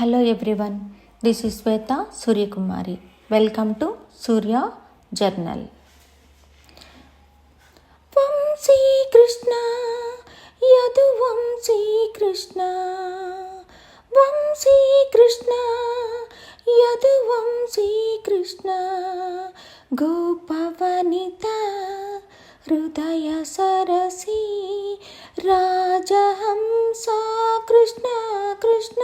Hello everyone this is Shweta Suryakumari welcome to Surya journal Vamsi Krishna Yadu Vamsi Krishna Vamsi Krishna Yadu Vamsi Krishna గోపవనిత హృదయ సరసి రాజహంస Krishna Krishna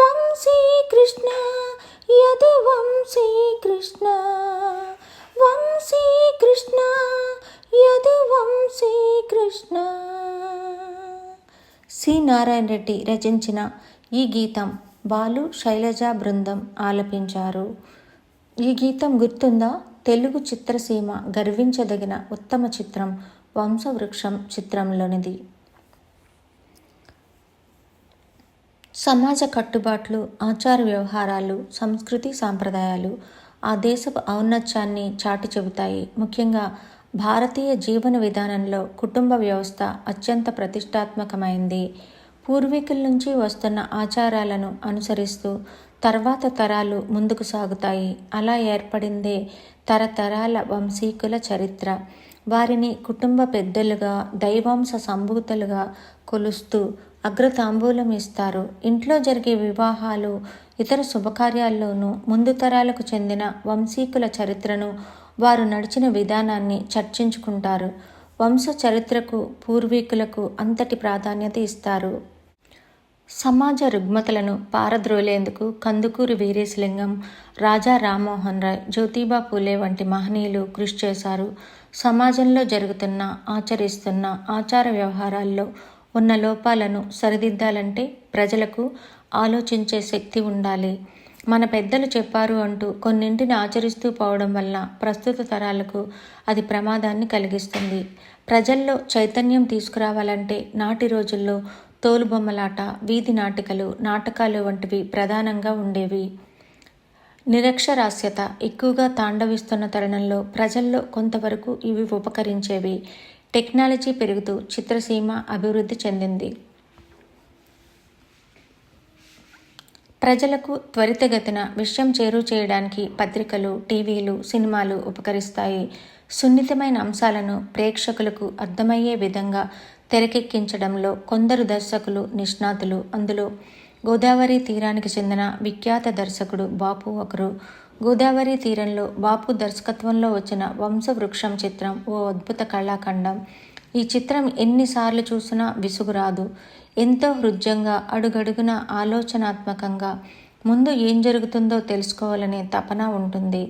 Vamsi Krishna Yadu Vamsi Krishna Vamsi Krishna Yadu Vamsi Krishna C Narayana Reddy రచించిన ఈ గీతం బాలు శైలజ బృందం ఆలపించారు ఈ గీతం గుర్తుందా తెలుగు చిత్రసీమ గర్వించదగిన ఉత్తమ చిత్రం వంశవృక్షం చిత్రంలోనిది సమాజ కట్టుబాట్లు ఆచార వ్యవహారాలు సంస్కృతి సాంప్రదాయాలు ఆ దేశపు ఔన్నత్యాన్ని చాటి చెబుతాయి. ముఖ్యంగా భారతీయ జీవన విధానంలో కుటుంబ వ్యవస్థ అత్యంత ప్రతిష్టాత్మకమైంది. పూర్వీకుల నుంచి వస్తున్న ఆచారాలను అనుసరిస్తూ తర్వాత తరాలు ముందుకు సాగుతాయి. అలా ఏర్పడిందే తరతరాల వంశీకుల చరిత్ర. వారిని కుటుంబ పెద్దలుగా దైవాంశ సంభూతులుగా కొలుస్తూ అగ్రతాంబూలం ఇస్తారు. ఇంట్లో జరిగే వివాహాలు ఇతర శుభకార్యాల్లోనూ ముందు తరాలకు చెందిన వంశీకుల చరిత్రను వారు నడిచిన విధానాన్ని చర్చించుకుంటారు. వంశ చరిత్రకు పూర్వీకులకు అంతటి ప్రాధాన్యత ఇస్తారు. సమాజ రుగ్మతలను పారద్రోలేందుకు కందుకూరి వీరేశలింగం రాజా రామ్మోహన్ రాయ్ జ్యోతిబా పూలే వంటి మహనీయులు కృషి చేశారు. సమాజంలో జరుగుతున్న ఆచరిస్తున్న ఆచార వ్యవహారాల్లో ఉన్న లోపాలను సరిదిద్దాలంటే ప్రజలకు ఆలోచించే శక్తి ఉండాలి. మన పెద్దలు చెప్పారు అంటూ కొన్నింటిని ఆచరిస్తూ పోవడం వల్ల ప్రస్తుత తరాలకు అది ప్రమాదాన్ని కలిగిస్తుంది. ప్రజల్లో చైతన్యం తీసుకురావాలంటే నాటి రోజుల్లో తోలుబొమ్మలాట వీధి నాటికలు నాటకాలు వంటివి ప్రధానంగా ఉండేవి. నిరక్షరాస్యత ఎక్కువగా తాండవిస్తున్న తరుణంలో ప్రజల్లో కొంతవరకు ఇవి ఉపకరించేవి. టెక్నాలజీ పెరుగుతూ చిత్రసీమ అభివృద్ధి చెందింది. ప్రజలకు త్వరితగతిన విషయం చేరువ చేయడానికి పత్రికలు టీవీలు సినిమాలు ఉపకరిస్తాయి. సున్నితమైన అంశాలను ప్రేక్షకులకు అర్థమయ్యే విధంగా తెరకెక్కించడంలో కొందరు దర్శకులు నిష్ణాతులు. అందులో గోదావరి తీరానికి చెందిన విఖ్యాత దర్శకుడు బాపు ఒకరు గోదావరి తీరంలో బాపు దర్శకత్వంలో వచ్చిన వంశవృక్షం చిత్రం ఓ అద్భుత కళాఖండం. ఈ చిత్రం ఎన్నిసార్లు చూసినా విసుగురాదు. ఎంతో హృద్యంగా అడుగడుగున ఆలోచనాత్మకంగా ముందు ఏం జరుగుతుందో తెలుసుకోవాలనే తపన ఉంటుంది.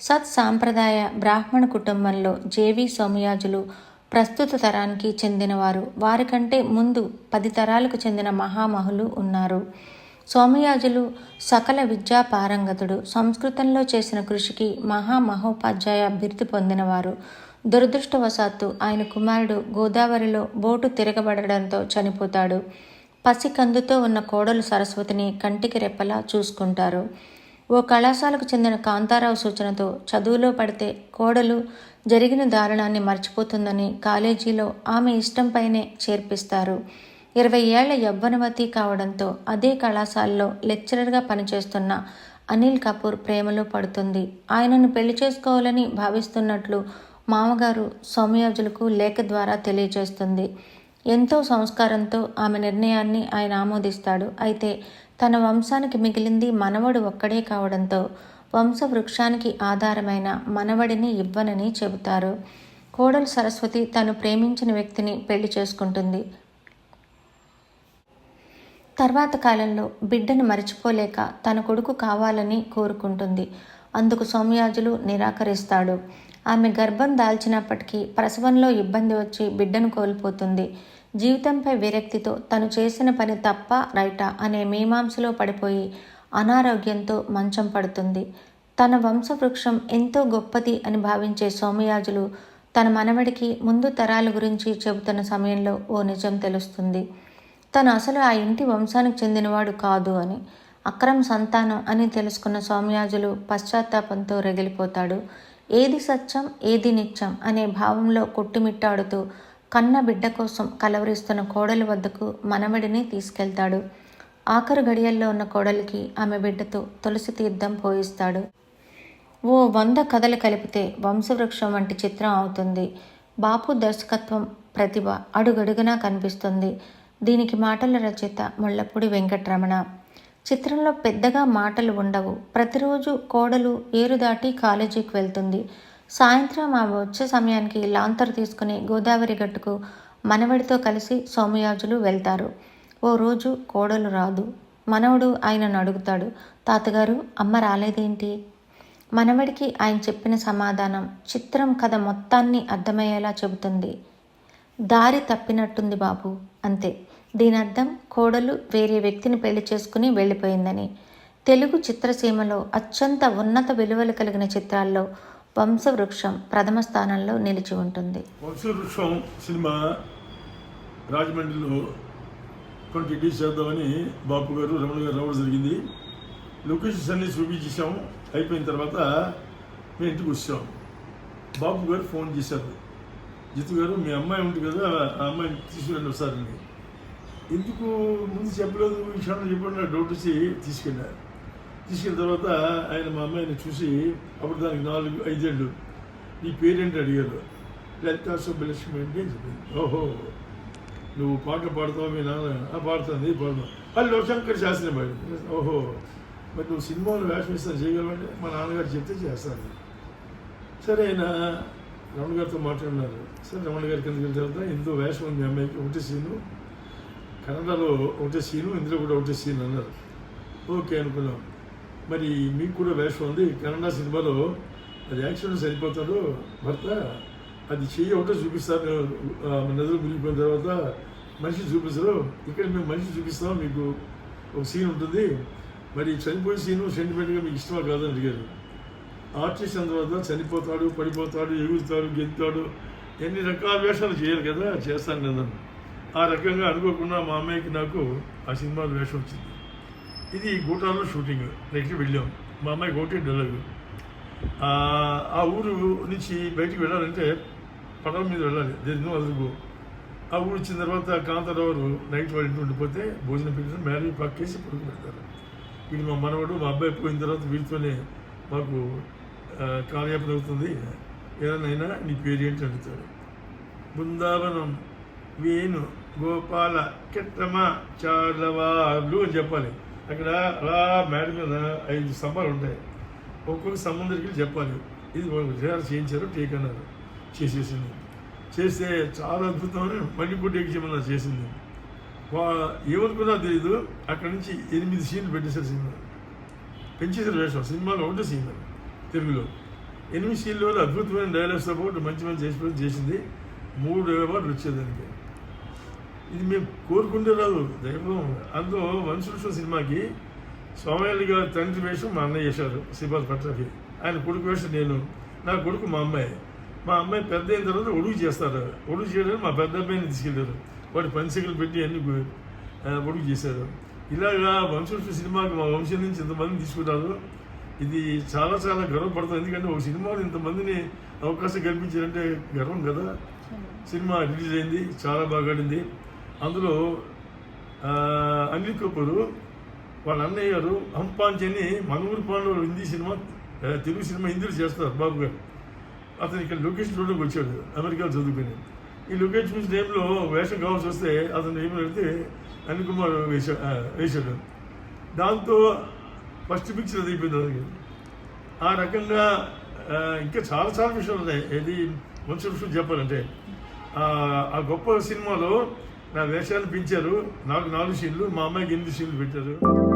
సత్ సాంప్రదాయ బ్రాహ్మణ కుటుంబంలో జేవి సోమయాజులు ప్రస్తుత తరానికి చెందినవారు. వారికంటే ముందు పది తరాలకు చెందిన మహామహులు ఉన్నారు. సోమయాజులు సకల విద్యా పారంగతుడు. సంస్కృతంలో చేసిన కృషికి మహామహోపాధ్యాయ అభివృద్ధి పొందినవారు. దురదృష్టవశాత్తు ఆయన కుమారుడు గోదావరిలో బోటు తిరగబడడంతో చనిపోతాడు. పసి కందుతో ఉన్న కోడలు సరస్వతిని కంటికి రెప్పలా చూసుకుంటారు. ఓ కళాశాలకు చెందిన కాంతారావు సూచనతో చదువులో పడితే కోడలు జరిగిన దారుణాన్ని మర్చిపోతుందని కాలేజీలో ఆమె ఇష్టంపైనే చేర్పిస్తారు. ఇరవై ఏళ్ళ యవ్వనవతి కావడంతో అదే కళాశాలలో లెక్చరర్గా పనిచేస్తున్న అనిల్ కపూర్ ప్రేమలో పడుతుంది. ఆయనను పెళ్ళి చేసుకోవాలని భావిస్తున్నట్లు మామగారు సౌమ్యాజులకు లేఖ ద్వారా తెలియజేస్తుంది. ఎంతో సంస్కారంతో ఆమె నిర్ణయాన్ని ఆయన ఆమోదిస్తాడు. అయితే తన వంశానికి మిగిలింది మనవడు ఒక్కడే కావడంతో వంశవృక్షానికి ఆధారమైన మనవడిని ఇవ్వనని చెబుతారు. కోడలు సరస్వతి తను ప్రేమించిన వ్యక్తిని పెళ్ళి చేసుకుంటుంది. తర్వాత కాలంలో బిడ్డను మరిచిపోలేక తన కొడుకు కావాలని కోరుకుంటుంది. అందుకు సోమయాజులు నిరాకరిస్తాడు. ఆమె గర్భం దాల్చినప్పటికీ ప్రసవంలో ఇబ్బంది వచ్చి బిడ్డను కోల్పోతుంది. జీవితంపై విరక్తితో తను చేసిన పని తప్ప రైటా అనే మీమాంసలో పడిపోయి అనారోగ్యంతో మంచం పడుతుంది. తన వంశవృక్షం ఎంతో గొప్పది అని భావించే సోమయాజులు తన మనవడికి ముందు తరాల గురించి చెబుతున్న సమయంలో ఓ నిజం తెలుస్తుంది. తను అసలు ఆ ఇంటి వంశానికి చెందినవాడు కాదు అని. అక్రమ సంతానం అని తెలుసుకున్న సౌమ్యాజులు పశ్చాత్తాపంతో రగిలిపోతాడు. ఏది సత్యం ఏది నిత్యం అనే భావంలో కొట్టుమిట్టాడుతూ కన్న బిడ్డ కోసం కలవరిస్తున్న కోడలి వద్దకు మనవడిని తీసుకెళ్తాడు. ఆఖరు గడియల్లో ఉన్న కోడలికి ఆమె బిడ్డతో తులసి తీర్థం పోయిస్తాడు. ఓ వంద కథలు కలిపితే వంశవృక్షం వంటి చిత్రం అవుతుంది. బాపు దర్శకత్వం ప్రతిభ అడుగడుగునా కనిపిస్తుంది. దీనికి మాటల రచయిత ముళ్ళపూడి వెంకటరమణ. చిత్రంలో పెద్దగా మాటలు ఉండవు. ప్రతిరోజు కోడలు ఏరు దాటి కాలేజీకి వెళ్తుంది. సాయంత్రం ఆమె వచ్చే సమయానికి లాంతరు తీసుకుని గోదావరి గట్టుకు మనవడితో కలిసి సోమయాజులు వెళ్తారు. ఓ రోజు కోడలు రాదు. మనవడు ఆయనను అడుగుతాడు తాతగారు అమ్మ రాలేదేంటి మనవడికి ఆయన చెప్పిన సమాధానం చిత్రం కథ మొత్తాన్ని అర్థమయ్యేలా చెబుతుంది. దారి తప్పినట్టుంది బాబు అంతే. దీని అర్థం కోడలు వేరే వ్యక్తిని పెళ్ళి చేసుకుని వెళ్ళిపోయిందని. తెలుగు చిత్రసీమలో అత్యంత ఉన్నత విలువలు కలిగిన చిత్రాల్లో వంశవృక్షం ప్రథమ స్థానంలో నిలిచి ఉంటుంది. వంశవృక్షం సినిమా రాజమండ్రిలో ట్వంటీ డేస్ చేద్దామని బాపు గారు రమణ గారు రావడం జరిగింది. లొకేషన్స్ అన్ని చూపించేసాం అయిపోయిన తర్వాత మేము ఇంటికి వచ్చాం. బాపు గారు ఫోన్ చేశారు. జితు గారు మీ అమ్మాయి ఉంటుంది కదా ఆ అమ్మాయిని తీసుకురండి ఒకసారి ఎందుకు ముందు చెప్పలేదు ఈ చెప్పండి డౌట్ వచ్చి తీసుకెళ్ళారు. తీసుకెళ్ళిన తర్వాత ఆయన మా అమ్మాయిని చూసి అప్పుడు దానికి నాలుగు ఐదేళ్ళు. నీ పేరేంటి అడిగారు. లలితా సుబ్బలక్ష్మి అంటే చెప్పింది ఓహో నువ్వు పాట పాడతావు మీ నాన్న? పాడుతుంది పాడుతావు వాళ్ళు లోకశంకర్ శాస్త్రి పాడింది ఓహో మరి నువ్వు సినిమాలు వేషం ఇస్తాను చేయగలవంటే మా నాన్నగారు చెప్తే చేస్తాను సరే ఆయన రమణ గారితో మాట్లాడినారు. సరే రమణ గారి కిందకి వెళ్ళిన తర్వాత ఎంతో వేషం ఉంది మీ అమ్మాయికి ఒకటి సీను. కన్నడలో ఒకటే సీను ఇందులో కూడా ఒకటే సీన్ అన్నారు. ఓకే అనుకున్నాం. మరి మీకు కూడా వేషం ఉంది. కన్నడ సినిమాలో అది యాక్షన్ సరిపోతాడు భర్త అది చెయ్యి ఒకటే చూపిస్తారు నదులు మునిగిపోయిన తర్వాత మనిషి చూపిస్తారు ఇక్కడ మేము మనిషి చూపిస్తాం మీకు ఒక సీన్ ఉంటుంది. మరి చనిపోయే సీను సెంటిమెంట్గా మీకు ఇష్టమా కాదని అడిగారు. ఆర్టిస్ట్ అయిన తర్వాత చనిపోతాడు పడిపోతాడు ఎగురుతాడు గెంతాడు ఎన్ని రకాల వేషాలు చేయాలి కదా? చేస్తాను నేను ఆ రకంగా అనుకోకుండా మా అమ్మాయికి నాకు ఆ సినిమాలో వేషం వచ్చింది. ఇది గూటాల్లో షూటింగ్. నెక్స్ట్ వెళ్ళాం. మా అమ్మాయికి ఒకటి డెలగు. ఆ ఊరు నుంచి బయటికి వెళ్ళాలంటే పడవ మీద వెళ్ళాలి. దేని అదుగు ఆ ఊరు వచ్చిన తర్వాత కాంతారావు నైట్ వాళ్ళ ఇంటి ఉండిపోతే భోజనం పెట్టిన మ్యారేజ్ పక్కేసి పడుకు పెడతారు. వీడు మా మనవడు మా అబ్బాయి పోయిన తర్వాత వీటితోనే మాకు కాలయాపన అవుతుంది. ఏదైనా నీ పేరు ఏంటి అడుగుతాడు. బృందావనం వేణు గోపాల కిట్టమ చాలవాళ్ళు అని చెప్పాలి. అక్కడ అలా మేడ మీద ఐదు స్తంభాలు ఉంటాయి. ఒక్కొక్క స్తంభం దగ్గరికి చెప్పాలి. ఇది విజయాలు చేయించారు టేక్ అన్నారు. చేసేసింది. చేస్తే చాలా అద్భుతమని మళ్ళీ కూడా చేసింది. వా ఏమనుకున్నా తెలియదు అక్కడి నుంచి ఎనిమిది సీన్లు పెట్టేశారు సినిమా. పెంచేశారు వేషం. సినిమాలో ఒకటే సీన్ తెలుగులో. ఎనిమిది సీన్లు అద్భుతమైన డైలాగ్స్తో పాటు మంచి మంచి చేసి చేసింది. మూడు అవార్డులు వచ్చేదానికి ఇది మేము కోరుకుంటే రాదు దైవం. అందులో వంశవృక్షం సినిమాకి సోమయాలి గారి తండ్రి వేషం మా అన్నయ్య చేశారు శ్రీపాల్ పట్లకి ఆయన కొడుకు వేషం నేను నా కొడుకు మా అమ్మాయి. మా అమ్మాయి పెద్ద అయిన తర్వాత ఒడుగు చేస్తారు. ఒడుగు చేయడానికి మా పెద్ద అబ్బాయిని తీసుకెళ్ళారు వాడి పంచికలు పెట్టి అన్ని ఒడుగు చేశారు. ఇలాగా వంశవృక్ష సినిమాకి మా వంశం నుంచి ఇంతమంది తీసుకున్నారు. ఇది చాలా చాలా గర్వపడతాం ఎందుకంటే ఒక సినిమాలో ఇంతమందిని అవకాశం కల్పించారంటే గర్వం కదా. సినిమా రిలీజ్ అయింది చాలా బాగా ఆడింది. అందులో అనిల్ కపూర్ వాళ్ళ అన్నయ్య గారు హంపాంచని మనూరు పాండవులు హిందీ సినిమా తెలుగు సినిమా హిందీలో చేస్తారు బాబు గారు. అతను ఇక్కడ లొకేషన్ రోడ్డుకి వచ్చాడు అమెరికాలో చదువుకుని. ఈ లొకేషన్ టైంలో వేషం కావాల్సి వస్తే అతను ఏమి పెడితే అనిల్ కుమార్ వేసా వేశాడు. దాంతో ఫస్ట్ పిక్చర్ అది అయిపోయింది అతనికి. ఆ రకంగా ఇంకా చాలా చాలా విషయాలు ఉన్నాయి. ఏది మంచి విషయం చెప్పాలంటే. ఆ గొప్ప సినిమాలో నా వేషాలు పెంచారు. నాకు నాలుగు షీళ్ళు మా అమ్మాయికి ఎనిమిది షీళ్ళు పెట్టారు.